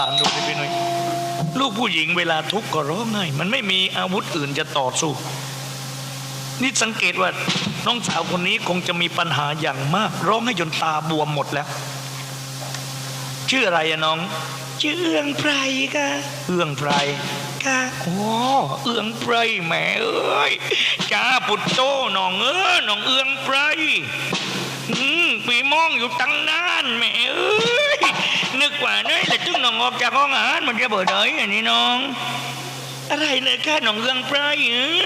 ตามดูสิพี่น้อยลูกผู้หญิงเวลาทุกข์ก็ร้องไห้มันไม่มีอาวุธอื่นจะต่อสู้ นี่สังเกตว่าน้องสาวคนนี้คงจะมีปัญหาอย่างมาก ร้องให้จนตาบวมหมดแล้ว ชื่ออะไรอะน้อง ชื่อเอื้องไพรค่ะเอื้องไพรค่ะโอ้เอื้องไพรแหม่เอ้ยจ้าปุตโตน้องเออน้องเอื้องไพร ปีมองอยู่ตั้งนานแม่เอ้ยนึกว่าเน้ยแต่จึงน้องออกจากห้องอาหารมันจะเบิดเอ้ยอันนี้น้อง อะไรเลยค่ะน้องเอื้องไพรเออ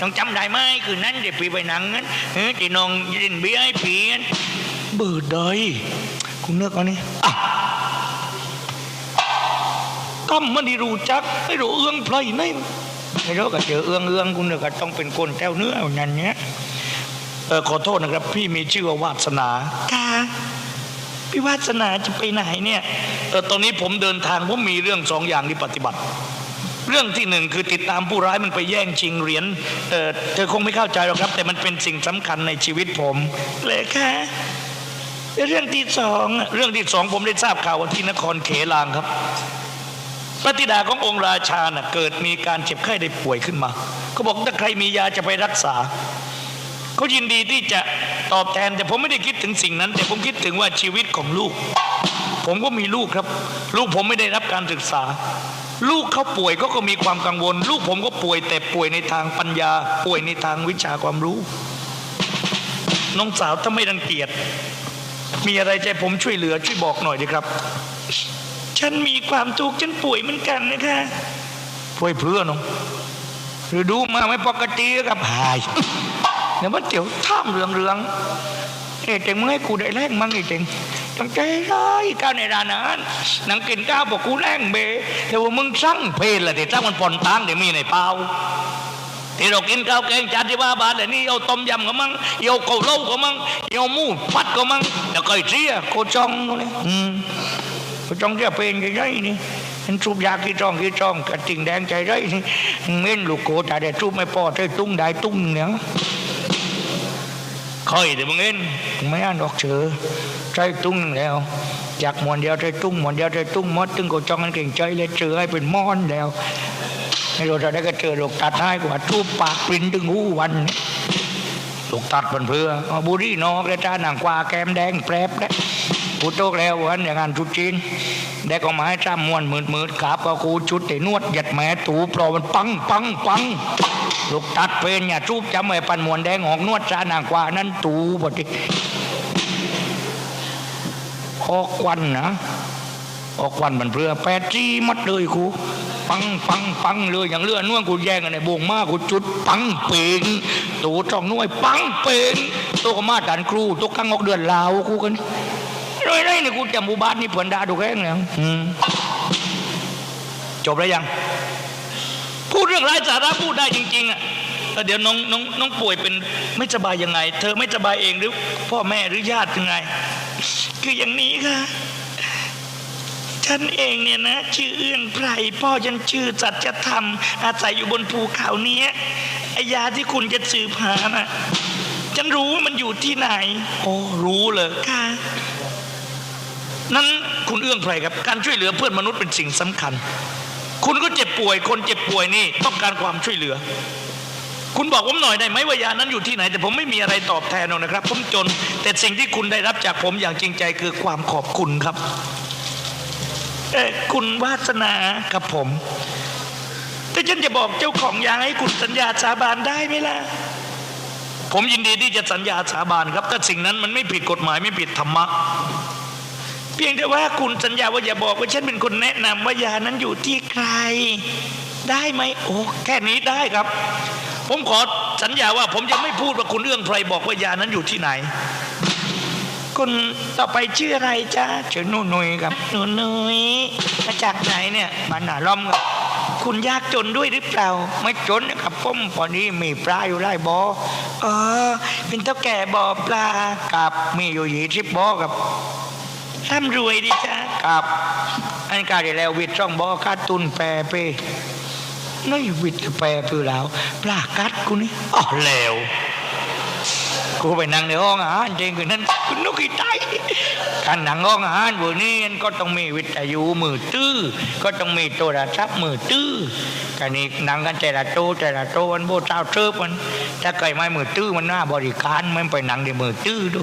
น้องจำได้ไหมคือนั้นเดี๋ยวปีไปหนังนั้นเออที่น้องยินเบี้ยให้ปีนเบิดเอ้ยคุณเลือกเอานี่อะกำมันที่รู้จักไม่รู้เอื้องไพรไหนไม่รู้ก็เจอเอื้องเอื้องคุณเนี่ยก็ต้องเป็นคนแต้วเนื้ออย่างเนี้ย ออขอโทษนะครับ พี่มีชื่อว่าวาสนาค่ะพี่วาสนาจะไปไหนเนี่ยเออตอนนี้ผมเดินทางผมมีเรื่องสองอย่างที่ปฏิบัติ เรื่องที่หนึ่งคือติดตามผู้ร้ายมันไปแย่งชิงเหรียญเออเธอคงไม่เข้าใจหรอกครับ แต่มันเป็นสิ่งสำคัญในชีวิตผม เลยค่ะเรื่องที่สองอะเรื่องที่สองผมได้ทราบข่าวว่าที่นครเขลางครับพระธิดาขององค์ราชาน่ะเกิดมีการเจ็บไข้ได้ป่วยขึ้นมาเขาบอกถ้าใครมียาจะไปรักษา เขายินดีที่จะตอบแทน แต่ผมไม่ได้คิดถึงสิ่งนั้น แต่ผมคิดถึงว่าชีวิตของลูก ผมก็มีลูกครับ ลูกผมไม่ได้รับการศึกษา ลูกเขาป่วยก็ก็มีความกังวล ลูกผมก็ป่วยแต่ป่วยในทางปัญญา ป่วยในทางวิชาความรู้ น้องสาวถ้าไม่รังเกียจมีอะไรใจผมช่วยเหลือช่วยบอกหน่อยดีครับ ฉันมีความทุกข์ฉันป่วยเหมือนกันนะคะป่วยเพื่อน้องหรือดูมาไม่ปกติกับหาย เนี่ยมันเดี๋ยวท่ามเรืองเรืองๆเอ๊ะเจ๋งมึงให้กูได้แรงมั้งไอ้เจ๋งตั้งใจร้ายก้าวในร้านอาหารนังกินข้าวบอกกูแรงเบแต่ว่ามึงสั่งเพลละแต่ถ้ามันผ่อนตังเดี๋ยวมีในเปล่าที่เรากินข้าวแกงจานที่ว่าบาทเดี๋ยวนี้เอาต้มยำก็มั่งเอาเกาเหลาก็มั่งเอาหมูผัดก็มั่งแล้วก็ไอ้เสียโคจองนู่นนี่อืมก็จ้องจะเป็นใจไรนี่มันสูบยากี่จ้องกี่จ้องกระติ่งแดงใจไรนี่เม่นลูกโกแต่ได้สูบไม่พอใจตุ้งได้ตุ้งเนี่ย ค่อยเดี๋ยวมึงเอ็นไม่อ่านดอกเชอใจตุ้งแล้วจากมวนเดียวใจตุ้งมวนเดียวใจตุ้งมดตึงก็จ้องกันเก่งใจเลยเจอให้เป็นมอนแล้วให้เราจะได้ก็เจอหลกตัดให้กว่าทูบปากปรินถึงหูวันนี้ลูกตัดมันเพื่อเอาบุรีนอกแล้วจ้าหนังกวาแก้มแดงแปรบแล้วกูโตกแล้ววันอย่างงานชุดจีนได้ก็มาให้จ้ามวนมืดมืดขาบก็กูชุดแต่นวดหยัดแม่ตูปลอมันปังปังปัง ลูกตัดเป็นอย่าจูบจำไว้ปันมวนแดงออกนวดจานางกว่านั้นตูบดิออกควันนะออกควันมันเพื่อแปดจีมัดเลยกูปังปังปังเลยอย่างเลือดน่วงกูแย่งกันในบวงมากกูจุดปังเป่งตูจ้องน่วยปังเป่งตัวก็มาดันครูตัวกังออกเดือนลาวกูกันร้อยไรเนี่ยกูจำบูบาทนี่เผื่อนดาดูแค่เนี่ยจบแล้วยัง พูดเรื่องไร้สาระพูดได้จริง ๆ อะแล้วเดี๋ยวน้องน้องน้องป่วยเป็นไม่สบายยังไง เธอไม่สบายเองหรือพ่อแม่หรือญาติยังไง คืออย่างนี้ค่ะฉันเองเนี่ยนะ ชื่อเอื้องไพรพ่อฉันชื่อสัจธรรม อาศัยอยู่บนภูเขาเนี้ยไอยาที่คุณจะสืบหาน่ะ ฉันรู้ว่ามันอยู่ที่ไหน โอ้รู้เลยค่ะนั้นคุณเอื้องไพรครับ การช่วยเหลือเพื่อนมนุษย์เป็นสิ่งสำคัญ คุณก็เจ็บป่วย คนเจ็บป่วยนี่ต้องการความช่วยเหลือ คุณบอกผมหน่อยได้ไหมว่ายานั้นอยู่ที่ไหน แต่ผมไม่มีอะไรตอบแทนหรอกนะครับ ผมจน แต่สิ่งที่คุณได้รับจากผมอย่างจริงใจคือความขอบคุณครับเออคุณวาสนากับผม แต่ฉันจะบอกเจ้าของยาให้คุณสัญญาสาบานได้ไหมล่ะผมยินดีที่จะสัญญาสาบานครับ ถ้าสิ่งนั้นมันไม่ผิดกฎหมายไม่ผิดธรรมะ เพียงแต่ว่าคุณสัญญาว่าอย่าบอกว่าฉันเป็นคนแนะนำว่ายานั้นอยู่ที่ใคร ได้ไหมโอ้แค่นี้ได้ครับ ผมขอสัญญาว่าผมจะไม่พูดว่าคุณเอื้องไพรบอกว่ายานั้นอยู่ที่ไหนคุณต่อไปชื่ออะไรจ้าชื่อหนูนุยครับหนูนุยมาจากไหนเนี่ยมาหนาล้อมครับ คุณยากจนด้วยหรือเปล่า ไม่จนนะครับผมพอนี้มีปลาอยู่ไร่บอ่อเออ เป็นเท่าแก่บ่อปลากับมีอยู่ยี่สิบบ่อครับ ร่ำรวยดิจ้าครับ อันการได้แล้ววิทย์ช่องบ่อคาดตุนแปรเป้น้อยวิทย์แปรเพื่อแล้วปลากัดกูนี่อ๋อแล้วกูไปนั่งในห้องอาหารจริงคือนั้นคุณนุกขี้ไตการนั่งห้องอาหารพวกนี้ก็ต้องมีวิทยุมือตื้อก็ต้องมีโทรศัพท์มือตื้อกันนี้นั่งกันแต่ละโตะแต่ละโตะมันโบเจ้าเชิบมันถ้าเกิดไม่มือตื้อมันน่าบริการมันไปนั่งในมือตื้อดู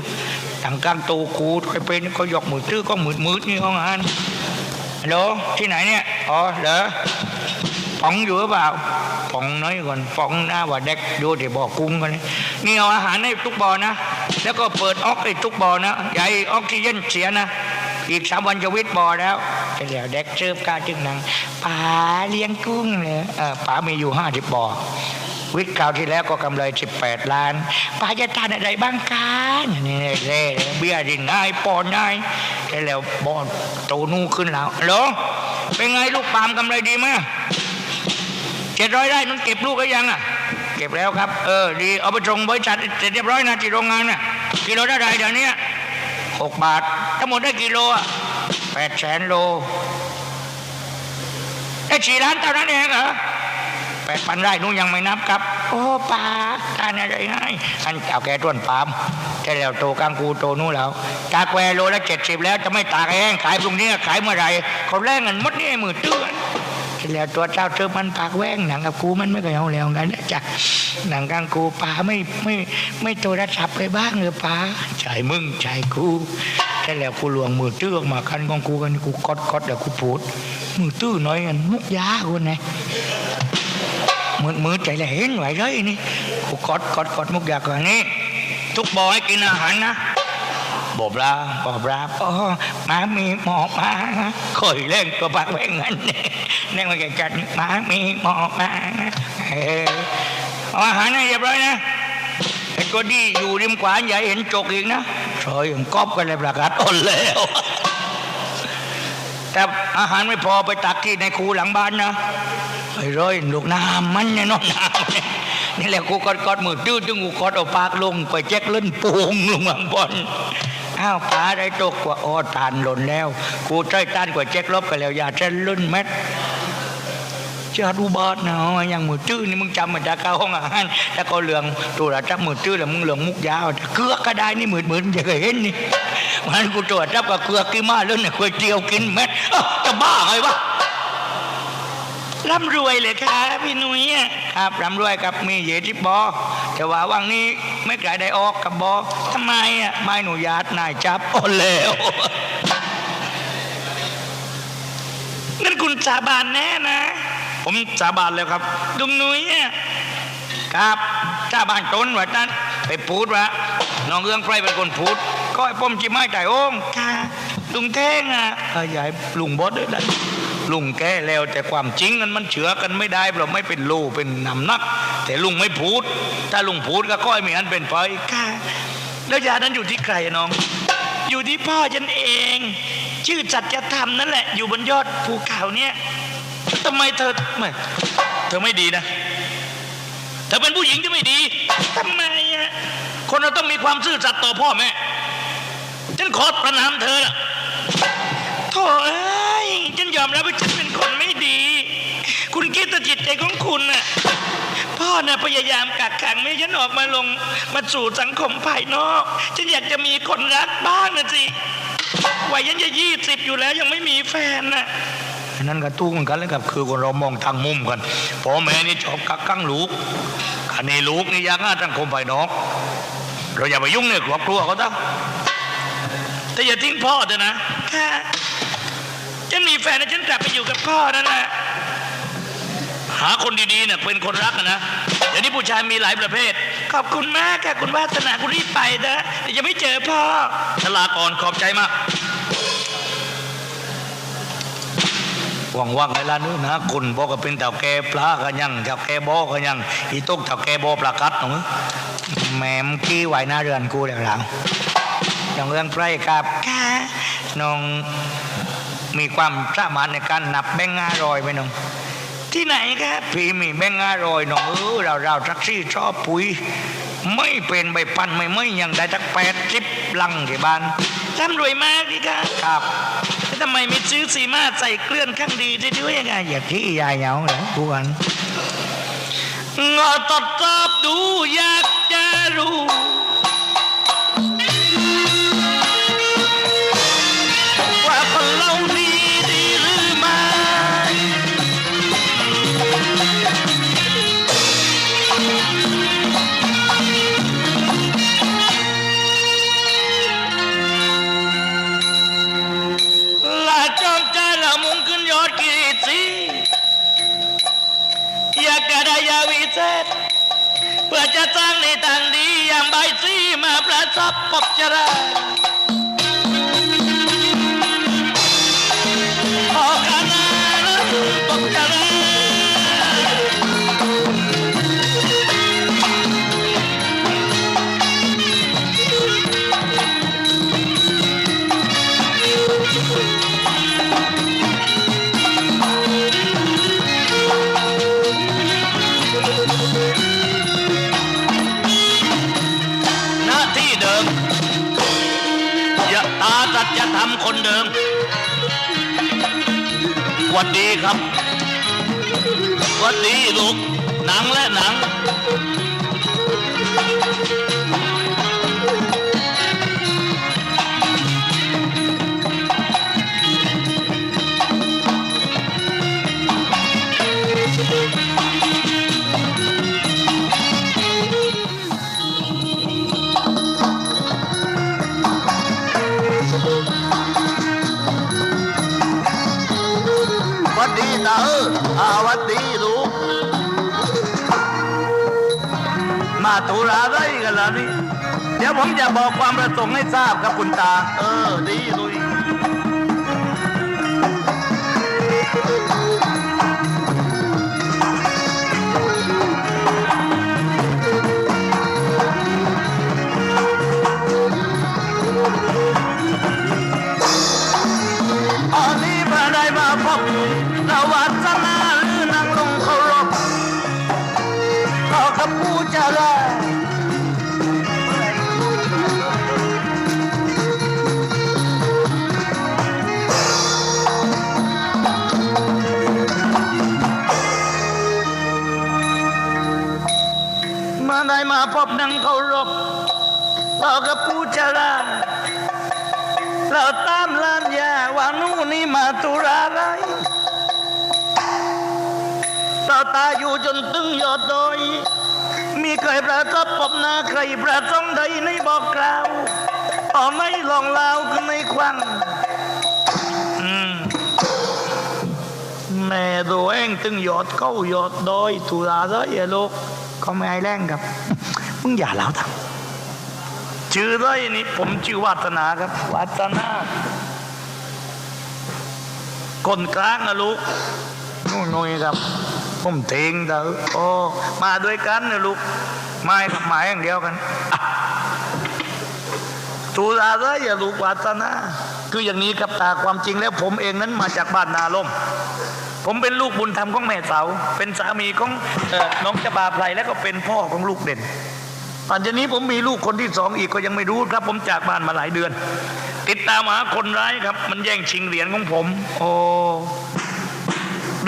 ทางกลางตะกูใครเป็นก็ยกมือตื้อก็มืดมืดนี่ห้องอาหารฮัลโหลที่ไหนเนี่ยอ๋อเหรอป๋องอยู่หรือเปล่าป๋องน้อยก่อนป๋องหน้าว่าเด็กดูเดี๋ยวบอกกุ้งกันนะนี่เอาอาหารให้ทุกบ่อนะ แล้วก็เปิดออกให้ทุกบ่อนะอย่าให้ออกซิเจนเสียนะอีกสามวันจะวิทย์บ่อแล้วจะเหลียวเด็กเชิบกาจึงนังป๋าเลี้ยงกุ้งเลยเออป๋ามีอยู่ห้าสิบบ่อ วิทย์คราวที่แล้วก็กำไรสิบแปดล้านปาจะทานอะไรบ้างกันนี่เล่เบี้ยดินง่ายปอนง่ายแล้วบ่อโตนู่ขึ้นแล้วหรอเป็นไงลูกปาล์มกำไรดีไหมเจ็ดร้อยไร่นั้นเก็บลูกก็ยังอะเก็บแล้วครับเออดีเอาไปส่งบริษัทเสร็จเรียบร้อยนะที่โรงงานน่ะกิโลเท่าไรเดี๋ยวนี้หกบาท ทั้งหมดได้กิโลอะแปดแสนโลได้สี่ล้านเท่านั้นเองเหรอ แปดพันไร่นู้นยังไม่นับครับ โอ้ป้าทานอะไรให้อันเจ้าแก่ต้นปาล์มใช่แล้วโตกลางกูโตนู่นแล้วตากแวโลละเจ็ดสิบแล้วจะไม่ตากแห้งขายพรุ่งนี้ขายเมื่อไรเขาแลกเงินมดนี่มือเตือนใช่แล้วตัวเจ้าเธอมันปากแว้งหนังกับกูมันไม่เคยเอาแล้วกันนะจ้ะหนังกลางกูป้าไม่ไม่ไม่โทรศัพท์เลยบ้างเลยป้าใจมึงใจกูใช่แล้วกูหลวงมือตื้อออกมาคันของกูกันกูกดกดแล้วกูพูดมือตื้อน้อยกันมุกยากูไง มือมือใจเลยเห็นไหวเลยนี่กูกดกดกดมุกยาก่อนนี้ทุกบ่อให้กินอาหารนะบอบลาบอบลาอ๋อหมามีหมอมาคอยเล่นตัวปากแหวงเงินเล่นมาแก่จัดหมามีหมอมาเออเอาอาหารให้เรียบร้อยนะไอ้ตัวดีอยู่ริมขวาอย่าเห็นจกอีกนะซอยผมกอบกันเลยประกาศอ่อนแล้วแต่อาหารไม่พอไปตักที่ในคูหลังบ้านนะ ไอ้ร้อยลูกน้ำมันเนี่ยน้องน้ำเนี่ยนี่แหละกูกอดกอดมือดื้อจึงกูกอดเอาปากลงไปแจ็คเล่นปูงลงหลังบอลอ้าวปลาได้ตกกว่าอ้อตานหล่นแล้วกูใจต้านกว่าแจ็คลบไปแล้วอย่าเส้นลุ่นเม็ดเจ้าดูบอดนะอย่างมือตื้อนี่มึงจำมันจะเข้าห้องอาหารถ้าก็เหลืองตัวละจับมือตื้อแล้วมึงเหลืองมุกยาวเกลือก็ได้นี่หมืดมืดจะเคยเห็นนี่มันกูตรวจจับกับเกลือกี่มาแล้วเนี่ยเคยเจียวกินเม็ดจะบ้าไงวะ ร่ำรวยเลยครับพี่นุ้ยอะครับร่ำรวยกับมีเหยที่บอแต่ว่าวังนี้ไม่กลายได้ออกกับบอทำไมอะไม่หนุญาตนายจับโอนแล้วนั่นคุณสาบานแน่นะ ผมสาบานแล้วครับ ดุงนุ้ยอะครับสาบานตนว่านั้นไปพูดว่าน้องเอื้องไพรเป็นคนพูดก็ให้ผมจิไม่ใจโอมค่ะลุงเท่งอะเอออย่าใหญ่ลุงบอสด้วยนะ ลุงแก้แล้วแต่ความจริงมันมันเฉือกันไม่ได้เพราะไม่เป็นโลเป็นนำนัก แต่ลุงไม่พูด ถ้าลุงพูดก็ค่อยมีอันเป็นไปค่ะแล้วยานั้นอยู่ที่ใครน้อง อยู่ที่พ่อฉันเอง ชื่อจัดจะทำนั่นแหละ อยู่บนยอดภูเขาเนี่ยทำไมเธอไม่เธอไม่ดีนะเธอเป็นผู้หญิงที่ไม่ดีทำไมอะคนเราต้องมีความซื่อสัตย์ต่อพ่อแม่ฉันขอประนามเธอน่ะโถ่เอ้ยฉันยอมรับว่า ใจของคุณน่ะพ่อน่ะพยายามกักขังไม่ให้ฉันออกมาลงมาสู่สังคมภายนอก ฉันอยากจะมีคนรักบ้างนะสิวัยฉันจะยี่สิบอยู่แล้วยังไม่มีแฟนน่ะนั่นก็ตู้เหมือนกันเลยครับคือคนเรามองทางมุมกันพ่อแม่นี่ชอบกักขังลูกคันนี้ลูกนี่อยากง่าสังคมภายนอก เราอย่าไปยุ่งในครอบครัวเขาต้องแต่อย่าทิ้งพ่อเถอะนะค่ะฉันมีแฟนนะฉันกลับไปอยู่กับพ่อนั่นแหละ หาคนดีๆเนี่ยเป็นคนรักอะนะเดี๋ยวนี้ผู้ชายมีหลายประเภท ขอบคุณมากค่ะคุณวาสนาคุณรีบไปนะเดี๋ยวจะไม่เจอพ่อฉลาก่อนขอบใจมากว่างว่างๆเวลานู้นนะคุณบอกว่าเป็นเต่าแกปลากันยังเต่าแกบอกกันยังอีตุกเต่าแกบอปลากัดหนูแหมมกี้ไหวหน้าเรือนกูแล้วหลังอย่างเรื่องไพรครับค่ะน้องมีความสามารถในการนับแบงค์ห้าร้อยไหมน้อง ที่ไหนครับพี่มีแบงค์ห้าร้อยน้องเออเราเราแท็กซี่ชอบปุ๋ย ไม่เป็นใบพันไม่ไม่ยังได้ทักแปดสิบลังที่บ้านร่ำรวยมากดีครับครับแล้วทำไมไม่ซื้อสีมาใส่เกลื่อนข้างดีได้ด้วยยังไงอย่าที่ยายเหงาเหรอทุกวันงอตอบตอบดูอยากจะรู้ จะสร้างในทางดีอย่างใบซีมาประสบพบจริญออกกันนะพบจริญ อย่าตาสัจธรรมคนเดิมวัดดีครับวัดดีลูกหนังและหนัง วัดดีลูกมาตุราได้กันแล้วนี่เดี๋ยวผมจะบอกความประสงค์ให้ทราบครับคุณตา เออ ดีลุย นางเคารพขอกับผู้เจริญเราตามลานยาว่านู่นนี่มาตุราไรเราตาอยู่จนตึงยอดดอยมีใครประทับพบหน้าใครประสงใดในบอกกล่าวอ๋อไม่ลองลาวคือในควันแม่ตัวเองตึงยอดเก้ายอดดอยตุราไรอะลูกเขาไม่ให้แรงครับ มึงอย่าเล่าทำชื่อไรนี่ผมชื่อวัฒนาครับวัฒนาคนกลางนะลูกนู่นนุยครับ ผมเทงเถอะโอ้มาด้วยกันนะลูกไม่กับหมายอย่างเดียวกันตูราไรอย่าลูกวัฒนาคืออย่างนี้ครับตาความจริงแล้วผมเองนั้นมาจากบ้านนาลมผมเป็นลูกบุญธรรมของแม่เสา เป็นสามีของออน้องจบาไพรและก็เป็นพ่อของลูกเด่น อนนี้ผมมีลูกคนที่สองอีกก็ยังไม่รู้ครับ ผมจากบ้านมาหลายเดือน ติดตามหาคนร้ายครับ มันแย่งชิงเหรียญของผม โอ้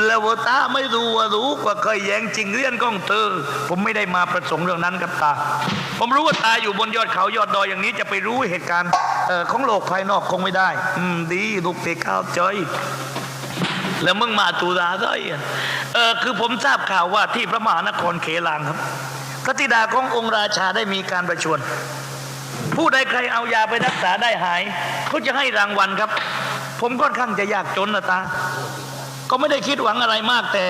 แล้วตาไม่รู้ว่ารู้ว่าเคยแย่งชิงเหรียญของเธอ ผมไม่ได้มาประสงค์เรื่องนั้นครับตา ผมรู้ว่าตาอยู่บนยอดเขายอดดอยอย่างนี้จะไปรู้เหตุการณ์ของโลกภายนอกคงไม่ได้ อืมดีลูกเตะข้าวจอยแล้วมึงมาตุลาด้อะเออคือผมทราบข่าวว่าที่พระมหานครเขลางครับ พระธิดาขององค์ราชาได้มีการประชวรผู้ใดใครเอายาไปรักษาได้หาย เขาจะให้รางวัลครับ ผมค่อนข้างจะยากจนนะตา ก็ไม่ได้คิดหวังอะไรมากแต่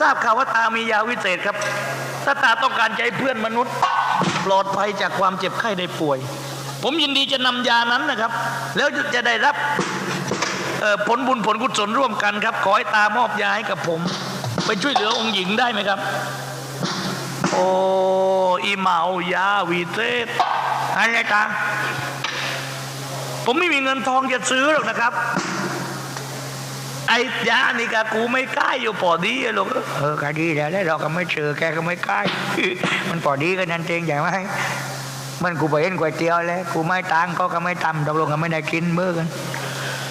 ทราบข่าวว่าตามียาวิเศษครับ ถ้าตาต้องการใจเพื่อนมนุษย์ ปลอดภัยจากความเจ็บไข้ได้ป่วย ผมยินดีจะนำยานั้นนะครับ แล้วจะได้รับผลบุญผลกุศลร่วมกันครับ ขอให้ตามอบยาให้กับผม ไปช่วยเหลือองค์หญิงได้ไหมครับ โอ้อีเหมายาวีเศษอะไรตาผมไม่มีเงินทองจะซื้อหรอกนะครับ ไอ้ยานี่กะกูไม่กล้าอยู่พอดีอะลูกเออก็ดีแล้วแล้วเราก็ไม่เจอแกก็ไม่กล้ามันพอดีกันนั่นเองใช่ไหมมันกูไปเห็นก๋วยเตี๋ยวแล้วกูไม่ตังก็ก็ไม่ตำตกลงก็ไม่ได้กินมื้อกัน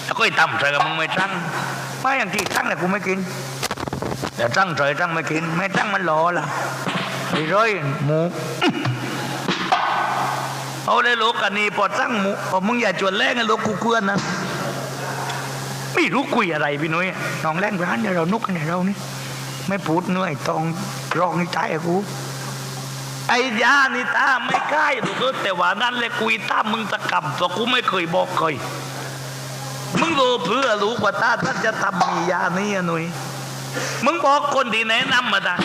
แล้วก็ไอ้ตั้มเธอกับมึงไม่ตั้งไม่อย่างที่ตั้งแหละกูไม่กินแต่ตั้งเธอตั้งไม่กิน ไม่ตั้งมันรอล่ะ ลูกกันนี่พอตั้งหมูพอมึงอย่าจวนแรงกันลูกกูเกลือนนะไม่รู้คุยอะไรพี่นุ้ยน้องแรงร้านเดี๋ยวเรานุกกันเดี๋ยเรานี่ไม่พูดเหนื่อยตองรองในใจกูไอ้ยานี่ตาไม่ใกล้ลูกเอ้ยแต่ว่านั่นแหละกุยตามมึงตะกำตัวกูไม่เคยบอกเคยมึงรู้เพื่อรู้ว่าตาท่านจะทำมียานี้อะหนุ่ยมึงบอกคนที่แนะนำมาได้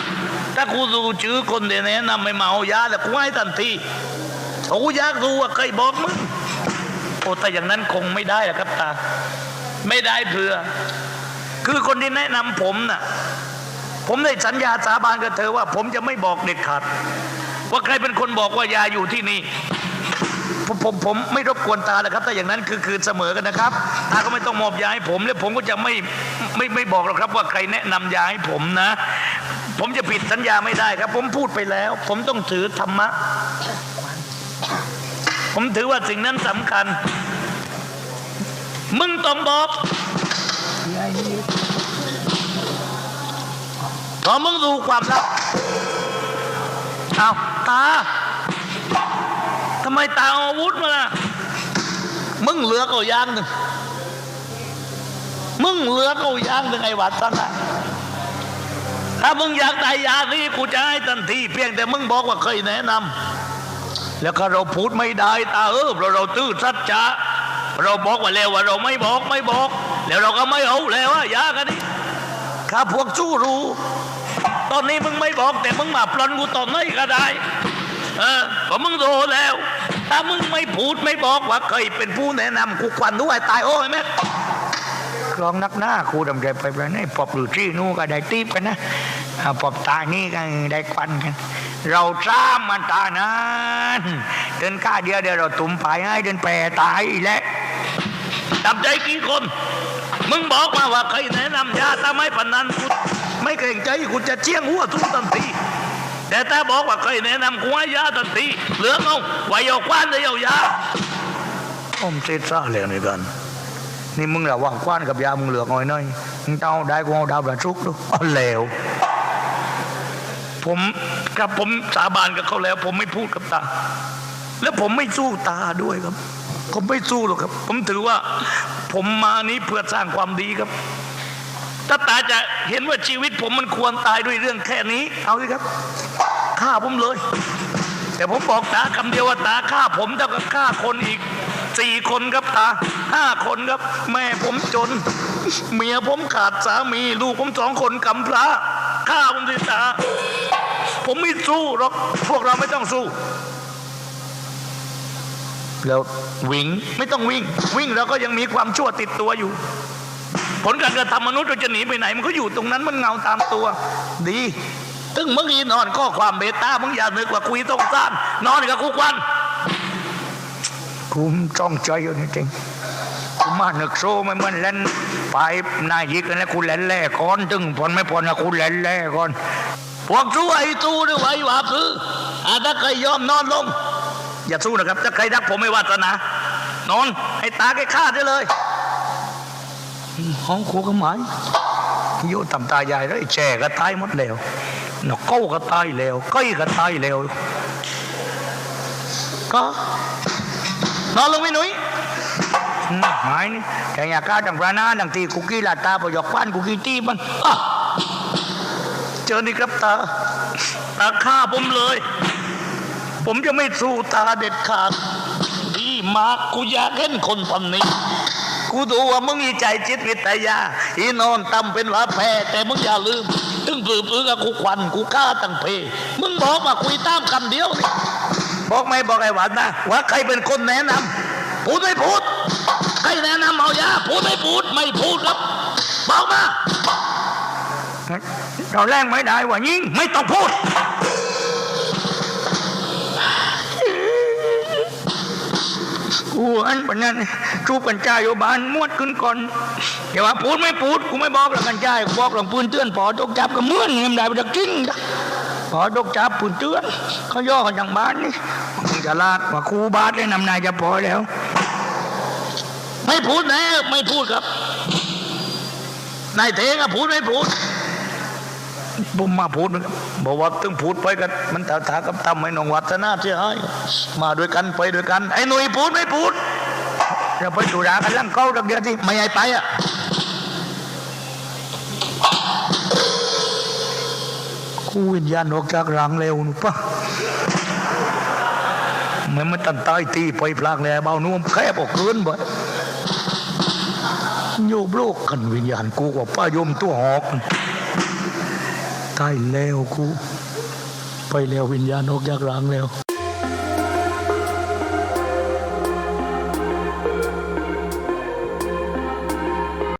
ถ้ากูดูชื่อคนเดียแนะนำไม่เอายาแล้วกูให้ทันทีโอ้อยากรู้ว่าเคยบอกมึงโอ้แต่อย่างนั้นคงไม่ได้หรอกครับตาไม่ได้เพื่อ คือคนที่แนะนำผมน่ะผมได้สัญญาสาบานกับเธอว่า ผมจะไม่บอกเด็ดขาดว่าใครเป็นคนบอกว่ายาอยู่ที่นี่ผมผมผมไม่รบกวนตาเลยครับถ้าอย่างนั้นคือคืนเสมอกันนะครับ ตาก็ไม่ต้องมอบยาให้ผม และผมก็จะไม่ไม่ไม่บอกหรอกครับ ว่าใครแนะนำยาให้ผมนะ ผมจะผิดสัญญาไม่ได้ครับ ผมพูดไปแล้ว ผมต้องถือธรรมะ ผมถือว่าสิ่งนั้นสำคัญ มึงต้องบอกเพราะมึงรู้ความลับเอาตาทำไมตาอาวุธมาล่ะ มึงเหลือก็ย่างหนึ่งมึงเหลือก็ย่างหนึ่งไอ้หวัดตั้งนะ ถ้ามึงอยากได้ยานี้กูจะให้ทันทีเพียงแต่มึงบอกว่าเคยแนะนำแล้วก็เราพูดไม่ได้ตาเออเราเราตื้อสัจจะเราบอกว่าแล้วว่าเราไม่บอกไม่บอก แล้วเราก็ไม่เอาแล้วว่ายากันนี่ข้าพวกชู้รู้ ตอนนี้มึงไม่บอกแต่มึงมาปลนกูตอนไหนก็ได้ เออก็มึงโดนแล้ว ถ้ามึงไม่พูดไม่บอกว่าเคยเป็นผู้แนะนำกูควันด้วยตายโอ้ยแม่คลองนักหน้าครูดำใจไปไปนี่ปอบหรือที่นู่นก็ได้ตีบกันนะ ปอบตายนี่ก็ได้ควันกัน เราซ้ำมันตายนั้นเดินข้าเดียวเดี๋ยวเราตุ่มไปให้เดินแปรตายอีกแล้วจำใจกี่คน มึงบอกมาว่าเคยแนะนำยาถ้าไม่ปนนันกูไม่เกรงใจกูจะเชี่ยงหัวทุกทันทีแต่ถ้าบอกว่าเคยแนะนำกูให้ยาทันทีเหลืองเอาไว้เอาคว้านได้เอายาผมเสียซะแล้วนี่กันนี่มึงระหว่างคว้านกับยามึงเหลือกเอาไว้หน่อยมึงจะเอาได้กูเอาดาวประชุกดูเอาแล้ว ผมกับผมสาบานกับเขาแล้ว ผมไม่พูดกับตา แล้วผมไม่สู้ตาด้วยครับ ผมไม่สู้หรอกครับ ผมถือว่า ผมมานี้เพื่อสร้างความดีครับ ถ้าตาจะเห็นว่าชีวิต ผมมันควรตายด้วยเรื่องแค่นี้ เอาสิครับฆ่าผมเลย แต่ผมบอกตาคำเดียวว่าตาฆ่าผมเท่ากับฆ่าคนอีกสี่คนครับตาห้าคนครับ แม่ผมจน เมียผมขาดสามี ลูกผมสองคนกำพร้าฆ่าผมสิตา ผมไม่สู้หรอกพวกเราไม่ต้องสู้ แล้ววิ่งไม่ต้องวิ่ง วิ่งเราก็ยังมีความชั่วติดตัวอยู่ ผลการกระทำมนุษย์เราจะหนีไปไหน มันก็อยู่ตรงนั้นมันเงาตามตัว ดีตึงมึงอีนอนก็ความเบตตามึงอย่านึกว่าคุยต้องซ่านนอนกับคุกวันคุมจ้องใจอยู่นี่จริงกูมานึกโซ่ไม่เหมือนเล่นไปนายยิกันแล้วกูเล่นแล่ก่อน ตึงผลไม่ผลนะกูเล่นแล่ก่อน พวกสู้ไอ้ตู้ด้วยไว้ว่าคืออาถ้าเคยยอมนอนลง อย่าสู้นะครับ ถ้าใครรักผมไม่วาสนานอน ให้ตาแกฆ่าได้เลยห้องครัวก็หมายโยตำตายายแล้วไอ้แจก็ตายหมดแล้วนกเก้าก็ตายแล้วก้อยก็ตายแล้วก็นอนลงไม่หนุ่ยอืมหายนี่แต่อยากก้าวดังพระนาดังตีคุกกี้ลาตาพอยกควันคุกกี้ตีมันอะ เจอนี่ครับตา ตาฆ่าผมเลย ผมจะไม่สู้ตาเด็ดขาดดีมากกูอยากเห็นคนทำนี้ กูดูว่ามึงมีใจจิตวิทยา อีนอนตำเป็นว่าแพ้แต่มึงอย่าลืม ตึงปื้อปื้อกับกูควันกูฆ่าตั้งเพ มึงบอกว่าคุยตามคำเดียว บอกไม่บอกไอ้หวานนะว่าใครเป็นคนแนะนำพูดไม่พูดใครแนะนำเอายาพูดไม่พูดไม่พูดครับบอกมา เราแรงไม่ได้ว่ายิงไม่ต้องพูด กูอันปนนั้นจูกันจ้าอยู่บ้านมวดขึ้นก่อนเดี๋ยวว่าพูดไม่พูดกูไม่บอกหรอกกันจ้าบอกหลวงปืนเตือนพอตกจับก็เมื่อนเงินได้ไปดักจริงจ้ะพอตกจับปืนเตือน เขาย่อกันอย่างบ้านนี่มึงจะลาดว่าครูบาสได้นำนายจะพอแล้ว ไม่พูดแน่ไม่พูดครับนายเทงอะพูดไม่พูด ผมมาพูดบอกว่าต้องพูดไปกันมันถาถากับทำให้นองวัฒนาเสียหายมาด้วยกันไปด้วยกัน ไอ้หนุ่ยพูดไม่พูดเราไปดูดากันลังเก้าดักเดียวที่ไม่ให้ไปอะกูวิญญาณออกจากร่างเร็วนุปะไม่มันตันตายตีไปพลางแล้วเบานุ่มแคบออกเกินบ่โยบโลกกันวิญญาณกูกว่าป้าโยมตัวหอก ใต้แล้วกูไปแล้ววิญญาณนกยากร้างแล้ว